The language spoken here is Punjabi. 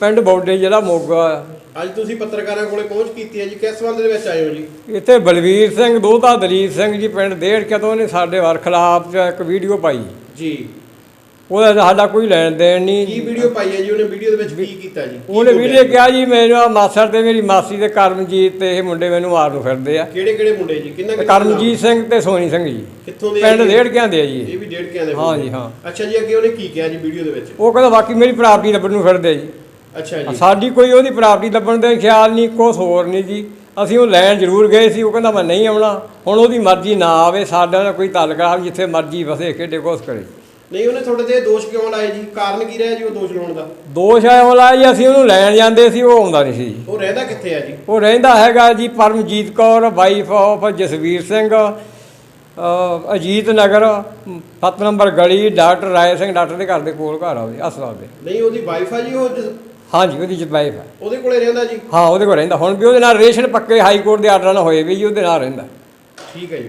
ਪਿੰਡ ਬੌਡੇ ਜ਼ਿਲ੍ਹਾ ਮੋਗਾ ਅੱਜ ਤੁਸੀਂ ਪੱਤਰਕਾਰਾਂ ਕੋਲੇ ਪਹੁੰਚ ਕੀਤੀ ਹੈ ਜੀ। ਕਿਸ ਸੰਬੰਧ ਦੇ ਵਿੱਚ ਆਏ ਹੋ ਜੀ? ਇੱਥੇ ਬਲਵੀਰ ਸਿੰਘ ਦੋਤਾ ਦਲੀਪ ਸਿੰਘ ਜੀ ਪਿੰਡ ਡੇਢ ਕਿਤੋਂ ਨੇ ਸਾਡੇ ਵਰ ਖਿਲਾਫ ਇੱਕ ਵੀਡੀਓ ਪਾਈ। ਜੀ। ਉਹਦਾ ਸਾਡਾ ਕੋਈ ਲੈਣ ਦੇਣ ਨਹੀਂ। ਕੀ ਵੀਡੀਓ ਪਾਈ ਹੈ ਜੀ? ਉਹਨੇ ਵੀਡੀਓ ਦੇ ਵਿੱਚ ਕੀ ਕੀਤਾ ਜੀ? ਕੀ ਉਹਨੇ ਬੋਲਿਆ ਜੀ? ਕਿਹਾ ਜੀ ਮੈਨੂੰ ਆਹ ਮਾਸੜ ਤੇ ਮੇਰੀ ਮਾਸੀ ਦੇ ਕਰਮਜੀਤ ਤੇ ਇਹ ਮੁੰਡੇ ਮੈਨੂੰ ਮਾਰਨ ਨੂੰ ਫਿਰਦੇ ਆ। ਕਿਹੜੇ ਕਿਹੜੇ ਮੁੰਡੇ ਜੀ? ਕਿੰਨਾ ਤੇ ਕਰਮਜੀਤ ਸਿੰਘ ਤੇ ਸੋਨੀ ਸਿੰਘ ਜੀ। ਕਿੱਥੋਂ ਦੇ ਆ ਪਿੰਡ ਜੀ? ਡੇਢ ਕਿਆਂ ਦੇ ਆ ਜੀ। ਇਹ ਵੀ ਡੇਢ ਕੇ ਆਂਦੇ ਹਾਂ ਜੀ, ਹਾਂ। ਅੱਛਾ ਜੀ ਅੱਗੇ ਉਹਨੇ ਕੀ ਕਿਹਾ ਜੀ ਵੀਡੀਓ ਦੇ ਵਿੱਚ? ਉਹ ਕਹਿੰਦਾ ਬਾਕੀ ਮੇਰੀ ਪ੍ਰਾਪਰਟੀ ਲੱਭਣ ਨੂੰ ਫਿਰਦੇ ਜੀ। ਅੱਛਾ ਜੀ। ਸਾਡੀ ਕੋਈ ਉਹਦੀ ਪ੍ਰਾਪਰਟੀ ਲੱਭਣ ਦਾ ਖਿਆਲ ਨਹੀਂ ਕੁਛ ਹੋਰ ਨਹੀਂ ਜੀ। ਅਸੀਂ ਉਹ ਲੈਣ ਜ਼ਰੂਰ ਗਏ ਸੀ ਉਹ ਕਹਿੰਦਾ ਮੈਂ ਨਹੀਂ ਆਉਣਾ। ਹੁਣ ਉਹਦੀ ਮਰਜ਼ੀ ਨਾ ਆਵੇ ਸਾਡਾ ਕੋਈ ਤਾਲੁਕ ਆ ਜਿੱਥੇ ਮਰਜ਼ੀ ਵਸੇ ਖੇਡੇ ਕੁਛ ਕਰੇ। ਨਹੀਂ ਉਹਨੇ ਤੁਹਾਡੇ ਤੇ ਦੋਸ਼ ਕਿਉਂ ਲਾਏ ਜੀ? ਕਾਰਨ ਕੀ ਰਿਹਾ ਜੀ ਉਹ ਦੋਸ਼ ਲਾਉਣ ਦਾ? ਦੋਸ਼ ਆਇਆ ਵਾਲਾ ਜੀ ਅਸੀਂ ਉਹਨੂੰ ਲੈਣ ਜਾਂਦੇ ਸੀ ਉਹ ਆਉਂਦਾ ਨਹੀਂ ਸੀ ਜੀ। ਉਹ ਰਹਿੰਦਾ ਕਿੱਥੇ ਆ ਜੀ? ਉਹ ਰਹਿੰਦਾ ਹੈਗਾ ਜੀ ਪਰਮਜੀਤ ਕੌਰ ਵਾਈਫ ਆਫ ਜਸਵੀਰ ਸਿੰਘ ਅ, ਅਜੀਤ ਨਗਰ 7 ਨੰਬਰ ਗਲੀ ਡਾਕਟਰ ਰਾਏ ਸਿੰਘ ਡਾਕਟਰ ਦੇ ਘਰ ਦੇ ਕੋਲ ਘਰ ਆ ਉਹਦੇ ਹਸਪਤਾਲ ਦੇ ਨਹੀਂ ਉਹਦੀ ਵਾਈਫ ਆ ਜੀ ਉਹ ਜਿਸ- ਹਾਂਜੀ ਉਹਦੀ ਵਾਈਫ ਹੈ ਉਹਦੇ ਕੋਲੇ ਰਹਿੰਦਾ ਜੀ? ਹਾਂ ਉਹਦੇ ਕੋਲ ਰਹਿੰਦਾ। ਹੁਣ ਵੀ ਉਹਦੇ ਨਾਲ ਰਿਲੇਸ਼ਨ ਪੱਕੇ ਹਾਈ ਕੋਰਟ ਦੇ ਆਰਡਰ ਨਾਲ ਹੋਏ ਵੀ ਜੀ ਉਹਦੇ ਨਾਲ ਰਹਿੰਦਾ। ਠੀਕ ਹੈ ਜੀ।